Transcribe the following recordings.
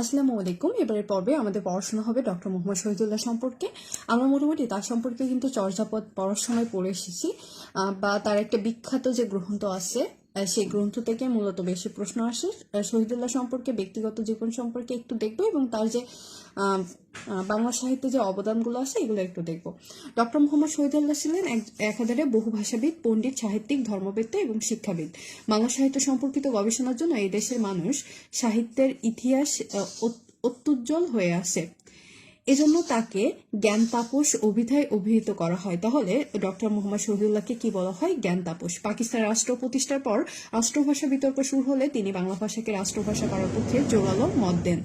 আসসালামু আলাইকুম। এবারের পর্বে আমাদের পড়াশোনা হবে ডক্টর মোহাম্মদ শহীদুল্লাহ সম্পর্কে। আমরা মোটামুটি তার সম্পর্কে কিন্তু চর্যাপদ পড়ার সময় পড়ে এসেছি বা তার একটা বিখ্যাত যে গ্রন্থ আছে সেই গ্রন্থ থেকে মূলত বেশি প্রশ্ন আসে। শহীদুল্লাহ সম্পর্কে, ব্যক্তিগত জীবন সম্পর্কে একটু দেখব এবং তার যে বাংলা সাহিত্যে যে অবদানগুলো আছে, এগুলো একটু দেখব। ডক্টর মোহাম্মদ শহীদুল্লাহ ছিলেন এক- একাধারে বহু ভাষাবিদ, পণ্ডিত, সাহিত্যিক, ধর্মবেত্তা এবং শিক্ষাবিদ। বাংলা সাহিত্য সম্পর্কিত গবেষণার জন্য এই দেশের মানুষ সাহিত্যের ইতিহাস অত- অত্যুজ্জ্বল হয়ে আছে এজন্য তাকে জ্ঞান তাপস অভিধায় অভিহিত করা হয়। তাহলে ডক্টর মোহাম্মদ শহীদুল্লাহকে কি বলা হয়? জ্ঞান তাপস। পাকিস্তান রাষ্ট্র প্রতিষ্ঠার পর রাষ্ট্রভাষা বিতর্ক শুরু হলে তিনি বাংলা ভাষাকে রাষ্ট্রভাষা করার পক্ষে জোরালো মত দেন।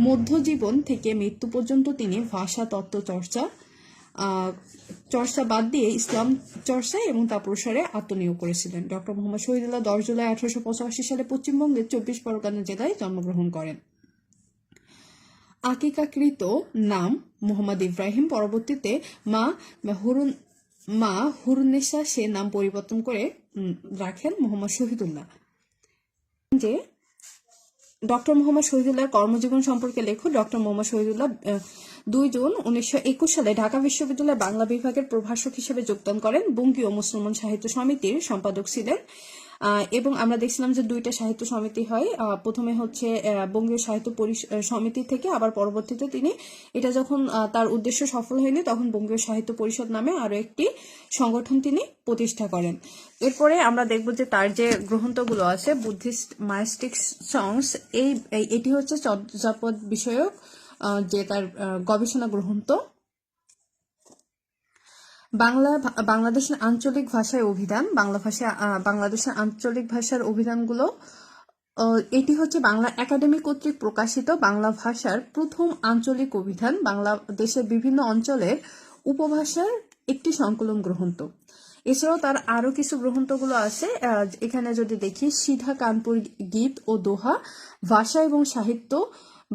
মধ্যজীবন থেকে মৃত্যু পর্যন্ত তিনি ভাষা, তত্ত্ব, চর্চা চর্চা বাদ দিয়ে ইসলাম চর্চা এবং তা প্রসারে আত্মনিয়োগ করেছিলেন। ডক্টর মোহাম্মদ শহীদুল্লাহ দশ জুলাই আঠারোশো পঁচাশি সালে পশ্চিমবঙ্গের চব্বিশ পরগনা জেলায় জন্মগ্রহণ করেন। আকিকাকৃত নাম মোহাম্মদ ইব্রাহিম পরবর্তীতে মা হুরুন মা হুরনেসা সে নাম পরিবর্তন করে রাখেন মোহাম্মদ শহীদুল্লাহ। যে ডক্টর মোহাম্মদ শহীদুল্লাহর কর্মজীবন সম্পর্কে লেখক ডক্টর মোহাম্মদ শহীদুল্লাহ দুই জুন উনিশশো একুশ সালে ঢাকা বিশ্ববিদ্যালয়ের বাংলা বিভাগের প্রভাষক হিসেবে যোগদান করেন বঙ্গীয় মুসলমান সাহিত্য সমিতির সম্পাদক ছিলেন এবং আমরা দেখছিলাম যে দুইটা সাহিত্য সমিতি হয়। প্রথমে হচ্ছে বঙ্গীয় সাহিত্য সমিতি থেকে, আবার পরবর্তীতে তিনি এটা যখন তার উদ্দেশ্য সফল হয়নি, তখন বঙ্গীয় সাহিত্য পরিষদ নামে আরও একটি সংগঠন তিনি প্রতিষ্ঠা করেন। এরপরে আমরা দেখব যে তার যে গ্রন্থগুলো আছে, বুদ্ধিস্ট, মায়াস্টিক সংস, এই- এটি হচ্ছে চর্যাপদ বিষয়ক যে তার গবেষণা গ্রন্থ। বাংলা বাংলাদেশের আঞ্চলিক ভাষায় অভিধান, বাংলা ভাষা বাংলাদেশের আঞ্চলিক ভাষার অভিধানগুলো এটি হচ্ছে বাংলা একাডেমি কর্তৃক প্রকাশিত বাংলা ভাষার প্রথম আঞ্চলিক অভিধান। বাংলাদেশের বিভিন্ন অঞ্চলের উপভাষার একটি সংকলন গ্রন্থ। এছাড়াও তার আরও কিছু গ্রন্থগুলো আছে। এখানে যদি দেখি, সিধা কানপুর গীত ও দোহা, ভাষা এবং সাহিত্য,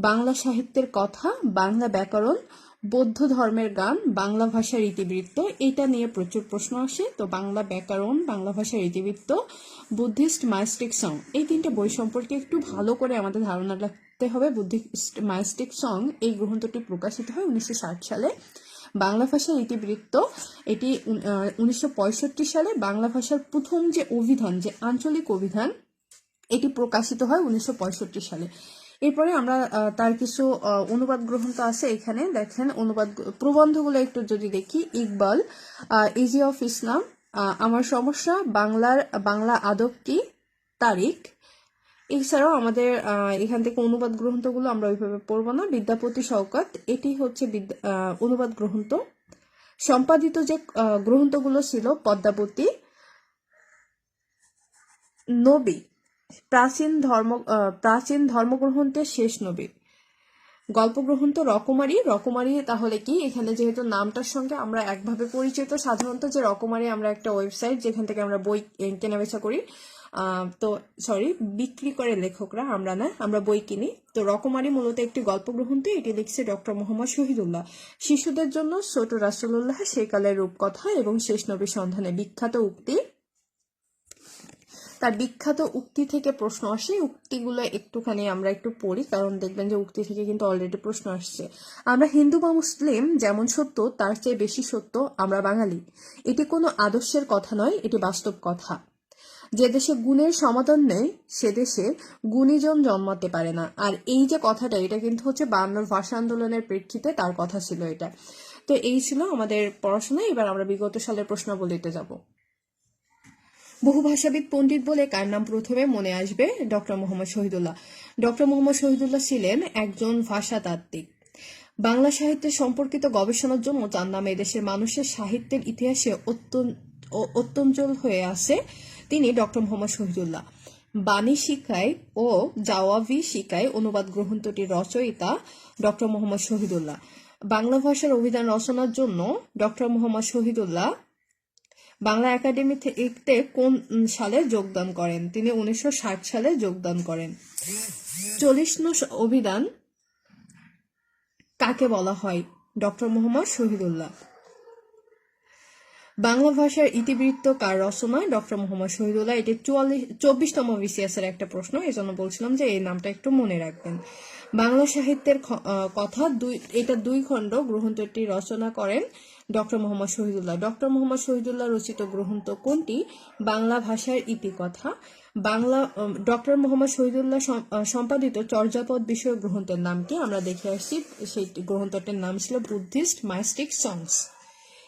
বাংলা সাহিত্যের কথা, বাংলা ব্যাকরণ বৌদ্ধ ধর্মের গান, বাংলা ভাষার ইতিবৃত্ত এটা নিয়ে প্রচুর প্রশ্ন আসে। তো বাংলা ব্যাকরণ, বাংলা ভাষার ইতিবৃত্ত বুদ্ধিস্ট মাইস্টিক সং, এই তিনটে বই সম্পর্কে একটু ভালো করে আমাদের ধারণা রাখতে হবে। বুদ্ধিস্ট মাইস্টিক সং, এই গ্রন্থটি প্রকাশিত হয় উনিশশো ষাট সালে। বাংলা ভাষার ইতিবৃত্ত এটি উনিশশো পঁয়ষট্টি সালে বাংলা ভাষার প্রথম যে অভিধান, যে আঞ্চলিক অভিধান, এটি প্রকাশিত হয় উনিশশো পঁয়ষট্টি সালে। এরপরে আমরা তার কিছু অনুবাদ গ্রন্থ আছে এখানে। দেখেন, অনুবাদ প্রবন্ধগুলো একটু যদি দেখি। ইকবাল ইজি অফ ইসলাম আমার সমস্যা, বাংলার, বাংলা আদব কি? তারিখ। এছাড়াও আমাদের এখান থেকে অনুবাদ গ্রন্থগুলো আমরা ওইভাবে পড়ব না। বিদ্যাপতি শওকত, এটি হচ্ছে অনুবাদ গ্রন্থ। সম্পাদিত যে গ্রন্থগুলো ছিল, পদ্মাবতী, নবী প্রাচীন ধর্ম প্রাচীন ধর্মগ্রন্থের শেষ নবী। গল্পগ্রন্থ রকমারি রকমারি তাহলে কি? এখানে যেহেতু নামটার সঙ্গে আমরা একভাবে পরিচিত, সাধারণত যে রকমারি আমরা একটা ওয়েবসাইট যেখান থেকে আমরা বই কেনাবেচা করি তো সরি, বিক্রি করে লেখকরা, আমরা না, আমরা বই কিনি। তো রকমারি মূলত একটি গল্প গ্রন্থ এটি লিখছে ডক্টর মোহাম্মদ শহীদুল্লাহ। শিশুদের জন্য ছোট রাসুল্লাহ সেকালের রূপকথা এবং শেষ নবীর সন্ধানে বিখ্যাত উক্তি। তার বিখ্যাত উক্তি থেকে প্রশ্ন আসে। উক্তিগুলো একটুখানি আমরা একটু পড়ি, কারণ দেখবেন যে উক্তি থেকে কিন্তু অলরেডি প্রশ্ন আসছে। আমরা হিন্দু বা মুসলিম যেমন সত্য, তার চেয়ে বেশি সত্য আমরা বাঙালি। এটি কোনো আদর্শের কথা নয়, এটি বাস্তব কথা। যে দেশে গুণের সমাধান নেই, সে দেশে গুণীজন জন্মাতে পারে না। আর এই যে কথাটা, এটা কিন্তু হচ্ছে বাংলার ভাষা আন্দোলনের প্রেক্ষিতে তার কথা ছিল এটা। তো এই ছিল আমাদের পড়াশোনা। এবার আমরা বিগত সালের প্রশ্নাবলীতে যাব। বহু ভাষাবিদ পণ্ডিত বলে কার নাম প্রথমে মনে আসবে? ডক্টর মোহাম্মদ শহীদুল্লাহ। ডক্টর মোহাম্মদ শহীদুল্লাহ ছিলেন একজন ভাষাতাত্ত্বিক। বাংলা সাহিত্যের সম্পর্কিত গবেষণার জন্য যার নাম এদেশের মানুষের সাহিত্যের ইতিহাসে অত্যঞ্চল হয়ে আছে তিনি ডক্টর মোহাম্মদ শহীদুল্লাহ। বাণী শিকায় ও জাওয়াবি শিকায় অনুবাদ গ্রন্থটির রচয়িতা ডক্টর মোহাম্মদ শহীদুল্লাহ। বাংলা ভাষার অভিধান রচনার জন্য ডক্টর মোহাম্মদ শহীদুল্লাহ বাংলা একাডেমি থেকে কোন সালে যোগদান করেন? তিনি উনিশশো ষাট সালে যোগদান করেন। চল্লিশ নং অভিধান কাকে বলা হয়? ডক্টর মোহাম্মদ শহীদুল্লাহ। বাংলা ভাষার ইতিবৃত্ত কার রচনা ডক্টর মোহাম্মদ শহীদুল্লাহ। এটি চুয়াল্লিশ, চব্বিশতম বিসিএস এর একটা প্রশ্ন। এই জন্য বলছিলাম যে এই নামটা একটু মনে রাখবেন। বাংলা সাহিত্যের কথা দুই, এটা দুই খণ্ড গ্রন্থটি রচনা করেন ডক্টর মোহাম্মদ শহীদুল্লাহ। ডক্টর মোহাম্মদ শহীদুল্লাহ রচিত গ্রন্থ কোনটি? বাংলা ভাষার ইতিকথা। বাংলা ডক্টর মোহাম্মদ শহীদুল্লাহ সম্পাদিত চর্যাপদ বিষয়ক গ্রন্থের নাম কি? আমরা দেখে আসছি। সেই গ্রন্থটির নাম ছিল বুদ্ধিস্ট মাইস্টিক সংস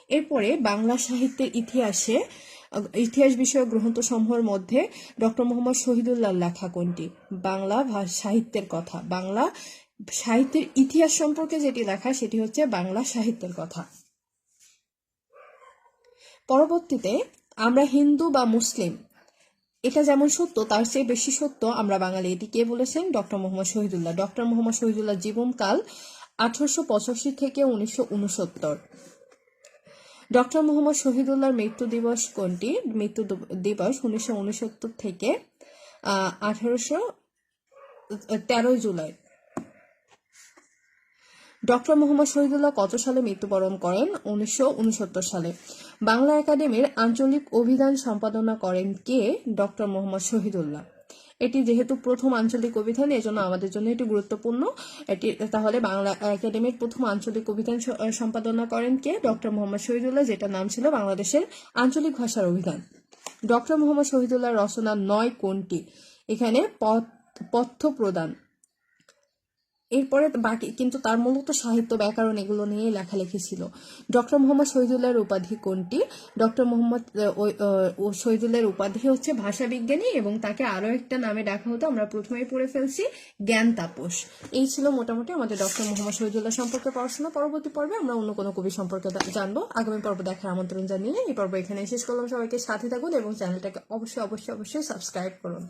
এরপরে বাংলা সাহিত্যের ইতিহাসে ইতিহাস বিষয়ক গ্রন্থসমূহের মধ্যে ডক্টর মোহাম্মদ শহীদুল্লাহ লেখা কোনটি? বাংলা সাহিত্যের কথা। বাংলা সাহিত্যের ইতিহাস সম্পর্কে যেটি লেখা, সেটি হচ্ছে বাংলা সাহিত্যের কথা। পরবর্তীতে আমরা হিন্দু বা মুসলিম, এটা যেমন সত্য, তার চেয়ে বেশি সত্য আমরা বাঙালি, এটি কে বলেছেন? ডক্টর মোহাম্মদ শহীদুল্লাহ। ডক্টর মোহাম্মদ শহীদুল্লাহ জীবনকাল আঠারোশো পঁচাশি থেকে উনিশশো উনসত্তর। ডক্টর মোহাম্মদ শহীদুল্লাহর মৃত্যু দিবস কোনটি? মৃত্যু দিবস উনিশশো উনসত্তর থেকে আঠারোশো তেরোই জুলাই। ডক্টর মোহাম্মদ শহীদুল্লাহ কত সালে মৃত্যুবরণ করেন? উনিশশো উনসত্তর সালে। বাংলা একাডেমির আঞ্চলিক অভিধান সম্পাদনা করেন কে? ডক্টর মোহাম্মদ শহীদুল্লাহ। এটি যেহেতু প্রথম আঞ্চলিক অভিধান, এজন্য আমাদের জন্য এটি গুরুত্বপূর্ণ। এটি তাহলে বাংলা একাডেমির প্রথম আঞ্চলিক অভিধান সম্পাদনা করেন কে? ডক্টর মোহাম্মদ শহীদুল্লাহ যেটা নাম ছিল বাংলাদেশের আঞ্চলিক ভাষার অভিধান। ডক্টর মোহাম্মদ শহীদুল্লাহ রচনা নয় কোনটি? এখানে পথ পথ্য প্রদান। এরপরে বাকি, কিন্তু তার মূলত সাহিত্য ব্যাকরণ এগুলো নিয়ে লেখালেখি ছিল। ডক্টর মোহাম্মদ শহীদুল্লাহর উপাধি কোনটি? ডক্টর মোহাম্মদ শহীদুল্লাহর উপাধি হচ্ছে ভাষা বিজ্ঞানী এবং তাকে আরও একটা নামে ডাকা হতো, আমরা প্রথমেই পড়ে ফেলছি, জ্ঞান তাপস। এই ছিল মোটামুটি আমাদের ডক্টর মোহাম্মদ শহীদুল্লাহ সম্পর্কে পড়াশোনা। পরবর্তী পর্বে আমরা অন্য কোনো কবি সম্পর্কে জানব। আগামী পর্ব দেখার আমন্ত্রণ জানিয়ে এই পর্ব এখানে শেষ করলাম। সবাইকে সাথে থাকুন এবং চ্যানেলটাকে অবশ্যই অবশ্যই অবশ্যই সাবস্ক্রাইব করুন।